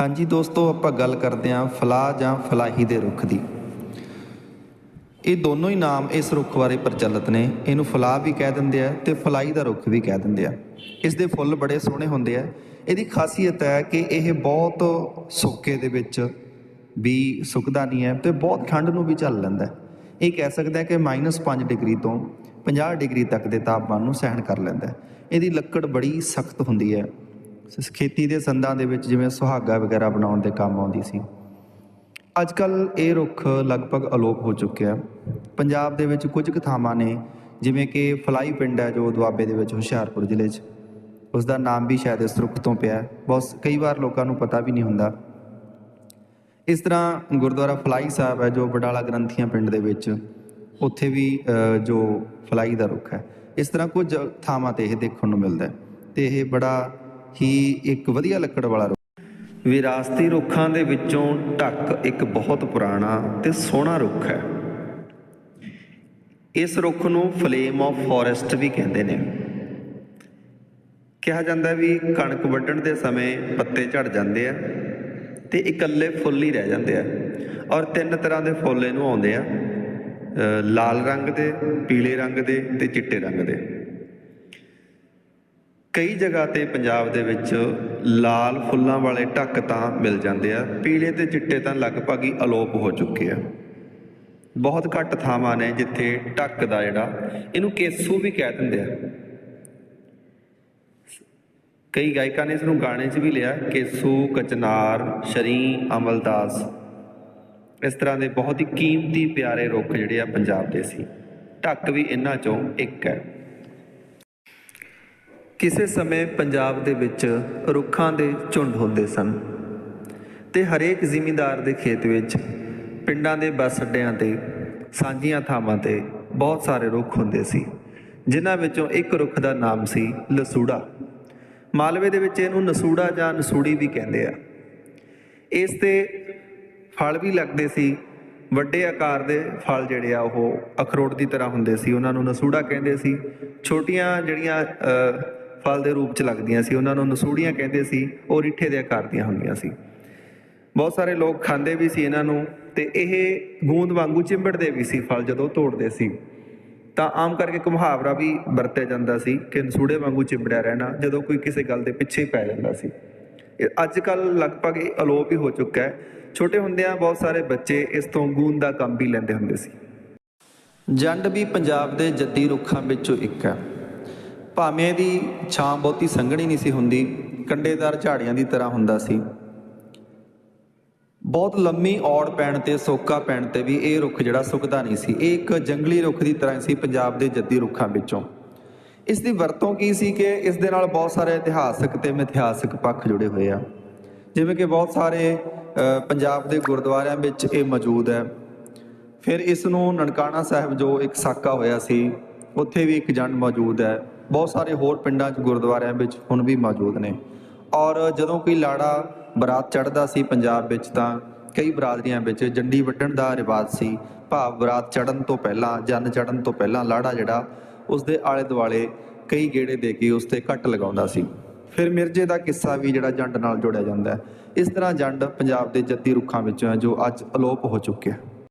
ਹਾਂਜੀ ਦੋਸਤੋ, ਆਪਾਂ ਗੱਲ ਕਰਦੇ ਹਾਂ ਫਲਾਹ ਜਾਂ ਫਲਾਹੀ ਦੇ ਰੁੱਖ ਦੀ। ਇਹ ਦੋਨੋਂ ਹੀ ਨਾਮ ਇਸ ਰੁੱਖ ਬਾਰੇ ਪ੍ਰਚਲਿਤ ਨੇ। ਇਹਨੂੰ ਫਲਾਹ ਵੀ ਕਹਿ ਦਿੰਦੇ ਆ ਤੇ ਫਲਾਈ ਦਾ ਰੁੱਖ ਵੀ ਕਹਿ ਦਿੰਦੇ ਆ। ਇਸ ਦੇ ਫੁੱਲ ਬੜੇ ਸੋਹਣੇ ਹੁੰਦੇ ਆ। ਇਹਦੀ ਖਾਸੀਅਤ ਹੈ ਕਿ ਇਹ ਬਹੁਤ ਸੁੱਕੇ ਦੇ ਵਿੱਚ ਵੀ ਸੁੱਕਦਾ ਨਹੀਂ ਹੈ ਤੇ ਬਹੁਤ ਠੰਡ ਨੂੰ ਵੀ ਝੱਲ ਲੈਂਦਾ ਇਹ ਕਹਿ ਸਕਦਾ ਹੈ ਕਿ -5 ਡਿਗਰੀ ਤੋਂ 50 ਡਿਗਰੀ ਤੱਕ ਦੇ ਤਾਪਮਾਨ ਨੂੰ ਸਹਿਣ ਕਰ ਲੈਂਦਾ ਇਹਦੀ ਲੱਕੜ ਬੜੀ ਸਖਤ ਹੁੰਦੀ ਹੈ। ਖੇਤੀ ਦੇ ਸੰਦਾਂ ਦੇ ਵਿੱਚ ਜਿਵੇਂ ਸੁਹਾਗਾ ਵਗੈਰਾ ਬਣਾਉਣ ਦੇ ਕੰਮ ਆਉਂਦੀ ਸੀ। ਅੱਜ ਕੱਲ ਇਹ ਰੁੱਖ ਲਗਭਗ ਅਲੋਪ ਹੋ ਚੁੱਕਿਆ ਪੰਜਾਬ ਦੇ ਵਿੱਚ ਕੁਝ ਕੁ ਥਾਵਾਂ ਨੇ, ਜਿਵੇਂ ਕਿ ਫਲਾਈ ਪਿੰਡ ਹੈ ਜੋ ਦੁਆਬੇ ਦੇ ਵਿੱਚ ਹੁਸ਼ਿਆਰਪੁਰ ਜ਼ਿਲ੍ਹੇ 'ਚ। ਉਸ ਦਾ ਨਾਮ ਵੀ ਸ਼ਾਇਦ ਇਸ ਰੁੱਖ ਤੋਂ ਪਿਆ ਬਹੁਤ ਕਈ ਵਾਰ ਲੋਕਾਂ ਨੂੰ ਪਤਾ ਵੀ ਨਹੀਂ ਹੁੰਦਾ। ਇਸ ਤਰ੍ਹਾਂ ਗੁਰਦੁਆਰਾ ਫਲਾਈ ਸਾਹਿਬ ਹੈ ਜੋ ਬਡਾਲਾ ਗ੍ਰੰਥੀਆਂ ਪਿੰਡ ਦੇ ਵਿੱਚ, ਉੱਥੇ ਵੀ ਜੋ ਫਲਾਈ ਦਾ ਰੁੱਖ ਹੈ। ਇਸ ਤਰ੍ਹਾਂ ਕੁਝ ਥਾਵਾਂ ਤੇ ਇਹ ਦੇਖਣ ਨੂੰ ਮਿਲਦਾ ਹੈ। ਤੇ ਇਹ ਬੜਾ ਹੀ ਇੱਕ ਵਧੀਆ ਲੱਕੜ ਵਾਲਾ ਰੁੱਖ। ਵਿਰਾਸਤੀ ਰੁੱਖਾਂ ਦੇ ਵਿੱਚੋਂ ਢੱਕ ਇੱਕ ਬਹੁਤ ਪੁਰਾਣਾ ਤੇ ਸੋਹਣਾ ਰੁੱਖ ਹੈ। ਇਸ ਰੁੱਖ ਨੂੰ ਫਲੇਮ ਆਫ ਫੋਰੈਸਟ ਵੀ ਕਹਿੰਦੇ ਨੇ। ਕਿਹਾ ਜਾਂਦਾ ਵੀ ਕਣਕ ਵੱਢਣ ਦੇ ਸਮੇਂ ਪੱਤੇ ਝੜ ਜਾਂਦੇ ਆ ਤੇ ਇਕੱਲੇ ਫੁੱਲ ਹੀ ਰਹਿ ਜਾਂਦੇ ਆ ਔਰ ਤਿੰਨ ਤਰ੍ਹਾਂ ਦੇ ਫੁੱਲ ਇਹਨੂੰ ਆਉਂਦੇ ਆ ਲਾਲ ਰੰਗ ਦੇ, ਪੀਲੇ ਰੰਗ ਦੇ ਤੇ ਚਿੱਟੇ ਰੰਗ ਦੇ। ਕਈ ਜਗ੍ਹਾ ਤੇ ਪੰਜਾਬ ਦੇ ਵਿੱਚ ਲਾਲ ਫੁੱਲਾਂ ਵਾਲੇ ਢੱਕ ਤਾਂ ਮਿਲ ਜਾਂਦੇ ਆ, ਪੀਲੇ ਤੇ ਚਿੱਟੇ ਤਾਂ ਲਗਭਗ ਹੀ ਅਲੋਪ ਹੋ ਚੁੱਕੇ ਆ। ਬਹੁਤ ਘੱਟ ਥਾਵਾਂ ਨੇ ਜਿੱਥੇ ਢੱਕ ਦਾ ਜਿਹੜਾ, ਇਹਨੂੰ ਕੇਸੂ ਵੀ ਕਹਿ ਦਿੰਦੇ ਆ। ਕਈ ਗਾਇਕਾਂ ਨੇ ਇਸ ਨੂੰ ਗਾਣੇ 'ਚ ਵੀ ਲਿਆ, ਕੇਸੂ, ਕਚਨਾਰ, ਸ਼ਰੀ, ਅਮਲਦਾਸ। ਇਸ ਤਰ੍ਹਾਂ ਦੇ ਬਹੁਤ ਹੀ ਕੀਮਤੀ ਪਿਆਰੇ ਰੁੱਖ ਜਿਹੜੇ ਆ ਪੰਜਾਬ ਦੇ ਸੀ। ਢੱਕ ਵੀ ਇਹਨਾਂ 'ਚੋਂ ਇੱਕ ਹੈ। ਕਿਸੇ ਸਮੇਂ ਪੰਜਾਬ ਦੇ ਵਿੱਚ ਰੁੱਖਾਂ ਦੇ ਝੁੰਡ ਹੁੰਦੇ ਸਨ ਤੇ ਹਰੇਕ ਜ਼ਿਮੀਂਦਾਰ ਦੇ ਖੇਤ ਵਿੱਚ ਪਿੰਡਾਂ ਦੇ ਬੱਸ ਅੱਡਿਆਂ ਤੇ, ਸਾਂਝੀਆਂ ਥਾਵਾਂ ਤੇ ਬਹੁਤ ਸਾਰੇ ਰੁੱਖ ਹੁੰਦੇ ਸੀ, ਜਿਨ੍ਹਾਂ ਵਿੱਚੋਂ ਇੱਕ ਰੁੱਖ ਦਾ ਨਾਮ ਸੀ ਲਸੂੜਾ। ਮਾਲਵੇ ਦੇ ਵਿੱਚ ਇਹਨੂੰ ਨਸੂੜਾ ਜਾਂ ਨਸੂੜੀ ਵੀ ਕਹਿੰਦੇ ਆ। ਇਸ ਤੇ ਫਲ ਵੀ ਲੱਗਦੇ ਸੀ, ਵੱਡੇ ਆਕਾਰ ਦੇ ਫਲ ਜਿਹੜੇ ਆ ਉਹ ਅਖਰੋਟ ਦੀ ਤਰ੍ਹਾਂ ਹੁੰਦੇ ਸੀ, ਉਹਨਾਂ ਨੂੰ ਨਸੂੜਾ ਕਹਿੰਦੇ ਸੀ। ਛੋਟੀਆਂ ਜਿਹੜੀਆਂ ਫਲ ਦੇ ਰੂਪ ਚ ਲੱਗਦੀਆਂ ਸੀ, ਉਹਨਾਂ ਨੂੰ ਨਸੂੜੀਆਂ ਕਹਿੰਦੇ ਸੀ, ਉਹ ਰਿੱਠੇ ਦੇ ਆਕਾਰ ਦੀਆਂ ਹੁੰਦੀਆਂ ਸੀ। ਬਹੁਤ ਸਾਰੇ ਲੋਕ ਖਾਂਦੇ ਵੀ ਸੀ ਇਹਨਾਂ ਨੂੰ ਤੇ ਇਹ ਗੂੰਦ ਵਾਂਗੂ ਚਿੰਬੜਦੇ ਵੀ ਸੀ, ਫਲ ਜਦੋਂ ਤੋੜਦੇ ਸੀ। ਤਾਂ ਆਮ ਕਰਕੇ ਇੱਕ ਵੀ ਵਰਤਿਆ ਜਾਂਦਾ ਸੀ ਕਿ ਨਸੂੜੇ ਵਾਂਗੂ ਚਿੰਬੜਿਆ ਰਹਿਣਾ ਜਦੋਂ ਕੋਈ ਕਿਸੇ ਗੱਲ ਦੇ ਪਿੱਛੇ ਪੈ ਜਾਂਦਾ ਸੀ। ਇਹ ਅੱਜ ਕੱਲ ਲਗਭਗ ਇਹ ਅਲੋਪ ਹੀ ਹੋ ਚੁੱਕਾ ਹੈ। ਛੋਟੇ ਹੁੰਦਿਆਂ ਬਹੁਤ ਸਾਰੇ ਬੱਚੇ ਇਸ ਤੋਂ ਗੂੰਦ ਦਾ ਕੰਮ ਵੀ ਲੈਂਦੇ ਹੁੰਦੇ ਸੀ। ਜੰਡ ਵੀ ਪੰਜਾਬ ਦੇ ਜੱਦੀ ਰੁੱਖਾਂ ਵਿੱਚੋਂ ਇੱਕ ਹੈ। ਭਾਵੇਂ ਦੀ ਛਾਂ ਬਹੁਤੀ ਸੰਘਣੀ ਨਹੀਂ ਸੀ ਹੁੰਦੀ ਕੰਡੇਦਾਰ ਝਾੜੀਆਂ ਦੀ ਤਰ੍ਹਾਂ ਹੁੰਦਾ ਸੀ। ਬਹੁਤ ਲੰਮੀ ਔੜ ਪੈਣ ਤੇ ਸੋਕਾ ਪੈਣ ਤੇ ਵੀ ਇਹ ਰੁੱਖ ਜਿਹੜਾ ਸੁੱਕਦਾ ਨਹੀਂ ਸੀ। ਇਹ ਇੱਕ ਜੰਗਲੀ ਰੁੱਖ ਦੀ ਤਰ੍ਹਾਂ ਸੀ ਪੰਜਾਬ ਦੇ ਜੱਦੀ ਰੁੱਖਾਂ ਵਿੱਚੋਂ। ਇਸ ਦੀ ਵਰਤੋਂ ਕੀ ਸੀ ਕਿ ਇਸ ਦੇ ਨਾਲ ਬਹੁਤ ਸਾਰੇ ਇਤਿਹਾਸਕ ਤੇ ਮਿਥਿਹਾਸਕ ਪੱਖ ਜੁੜੇ ਹੋਏ ਆ। ਜਿਵੇਂ ਕਿ ਬਹੁਤ ਸਾਰੇ ਪੰਜਾਬ ਦੇ ਗੁਰਦੁਆਰਿਆਂ ਵਿੱਚ ਇਹ ਮੌਜੂਦ ਹੈ। ਫਿਰ ਇਸ ਨੂੰ ਨਨਕਾਣਾ ਸਾਹਿਬ ਜੋ ਇੱਕ ਸਾਕਾ ਹੋਇਆ ਸੀ, ਉੱਥੇ ਵੀ ਇੱਕ ਜੰਡ ਮੌਜੂਦ ਹੈ। ਬਹੁਤ ਸਾਰੇ ਹੋਰ ਪਿੰਡਾਂ 'ਚ ਗੁਰਦੁਆਰਿਆਂ ਵਿੱਚ ਹੁਣ ਵੀ ਮੌਜੂਦ ਨੇ। ਔਰ ਜਦੋਂ ਕੋਈ ਲਾੜਾ ਬਰਾਤ ਚੜ੍ਹਦਾ ਸੀ ਪੰਜਾਬ ਵਿੱਚ ਤਾਂ ਕਈ ਬਰਾਦਰੀਆਂ ਵਿੱਚ ਜੰਡੀ ਵੱਢਣ ਦਾ ਰਿਵਾਜ ਸੀ। ਭਾਵ ਬਰਾਤ ਚੜ੍ਹਨ ਤੋਂ ਪਹਿਲਾਂ, ਜੰਨ ਚੜ੍ਹਨ ਤੋਂ ਪਹਿਲਾਂ ਲਾੜਾ ਜਿਹੜਾ ਉਸ ਦੇ ਆਲੇ ਦੁਆਲੇ ਕਈ ਗੇੜੇ ਦੇ ਕੇ ਉਸ ਤੇ ਕੱਟ ਲਗਾਉਂਦਾ ਸੀ। ਫਿਰ ਮਿਰਜ਼ੇ ਦਾ ਕਿੱਸਾ ਵੀ ਜਿਹੜਾ ਜੰਡ ਨਾਲ ਜੋੜਿਆ ਜਾਂਦਾ ਹੈ। ਇਸ ਤਰ੍ਹਾਂ ਜੰਡ ਪੰਜਾਬ ਦੇ ਜੱਦੀ ਰੁੱਖਾਂ ਵਿੱਚੋਂ ਜੋ ਅੱਜ ਅਲੋਪ ਹੋ ਚੁੱਕਿਆ ਹੈ।